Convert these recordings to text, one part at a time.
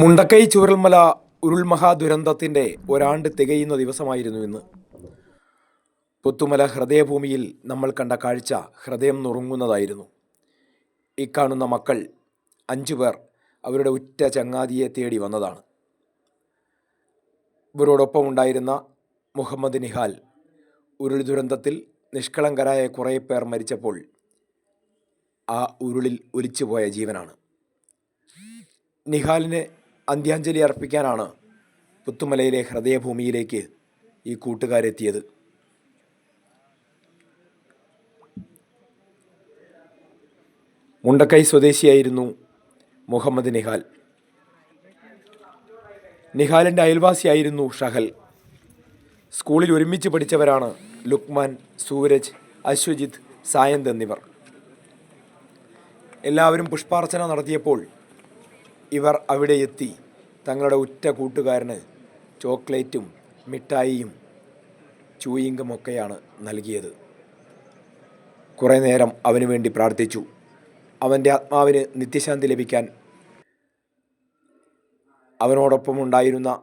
മുണ്ടക്കൈ ചൂരൽമല ഉരുൾമഹാദുരന്തത്തിന്റെ ഒരാണ്ട് തികയുന്ന ദിവസമായിരുന്നു ഇന്ന്. പുത്തുമല ഹൃദയഭൂമിയിൽ നമ്മൾ കണ്ട കാഴ്ച ഹൃദയം നുറുങ്ങുന്നതായിരുന്നു. ഈ കാണുന്ന മക്കൾ അഞ്ചു പേർ അവരുടെ ഉറ്റ ചങ്ങാതിയെ തേടി വന്നതാണ്. ഇവരോടൊപ്പം ഉണ്ടായിരുന്ന മുഹമ്മദ് നിഹാൽ ഉരുൾ ദുരന്തത്തിൽ നിഷ്കളങ്കരായ കുറേ പേർ മരിച്ചപ്പോൾ ആ ഉരുളിൽ ഒലിച്ചുപോയ ജീവനാണ്. നിഹാലിന് അന്ത്യാഞ്ജലി അർപ്പിക്കാനാണ് പുത്തുമലയിലെ ഹൃദയഭൂമിയിലേക്ക് ഈ കൂട്ടുകാരെത്തിയത്. മുണ്ടക്കൈ സ്വദേശിയായിരുന്നു മുഹമ്മദ് നിഹാൽ. നിഹാലിന്റെ അയൽവാസിയായിരുന്നു ഷഹൽ. സ്കൂളിൽ ഒരുമിച്ച് പഠിച്ചവരാണ് ലുക്മാൻ സൂരജ് അശ്വജിത്ത് സായന്ത് എന്നിവർ. എല്ലാവരും പുഷ്പാർച്ചന നടത്തിയപ്പോൾ ഇവർ അവിടെ എത്തി. തങ്ങളുടെ ഉറ്റ കൂട്ടുകാരന് ചോക്ലേറ്റും മിഠായിയും ചൂയിങ്കുമൊക്കെയാണ് നൽകിയത്. കുറേ നേരം അവന് വേണ്ടി പ്രാർത്ഥിച്ചു. അവന്റെ ആത്മാവിന് നിത്യശാന്തി ലഭിക്കാൻ അവനോടൊപ്പം ഉണ്ടായിരുന്ന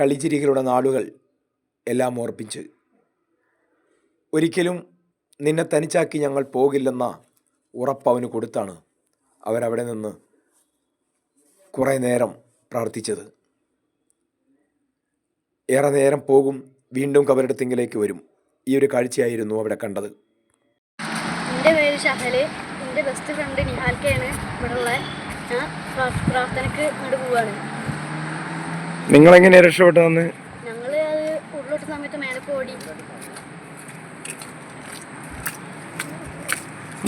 കളിചിരികളുടെ നാളുകൾ എല്ലാം ഓർപ്പിച്ച് ഒരിക്കലും നിന്നെ തനിച്ചാക്കി ഞങ്ങൾ പോകില്ലെന്ന ഉറപ്പ് അവന് കൊടുത്താണ്. അവരവിടെ നിന്ന് കുറേ നേരം പ്രാർത്ഥിച്ചത്. ഏറെ നേരം പോകും വീണ്ടും കബറിടത്തിങ്കിലേക്ക് വരും. ഈ ഒരു കാഴ്ചയായിരുന്നു അവിടെ കണ്ടത്. എന്റെ പേര് ഷഹൽ. എന്റെ ബെസ്റ്റ് ഫ്രണ്ട് നിഹാൽക്കയാണ് ഇവിടെ ഉള്ള ഞാൻ പ്രാർത്ഥനക്ക് ഇങ്ങോട്ട് പോവാണ്. രക്ഷപ്പെട്ടു വന്ന് ഞങ്ങൾ അത് ഉരുളൊട്ട സമയത്ത് മേലെ ഓടി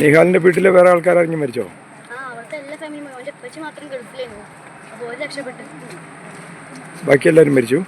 നിഹാലിന്റെ വീട്ടിലെ വേറെ ആൾക്കാർ അറിഞ്ഞു മരിച്ചോ? എല്ലാ ഫാമിലിയും അവന്റെ ഉപ്പച്ചി മാത്രം ഗൾഫിലായിരുന്നു അപ്പോൾ ഒരു രക്ഷപ്പെട്ടു ബാക്കി എല്ലാവരും മരിച്ചു.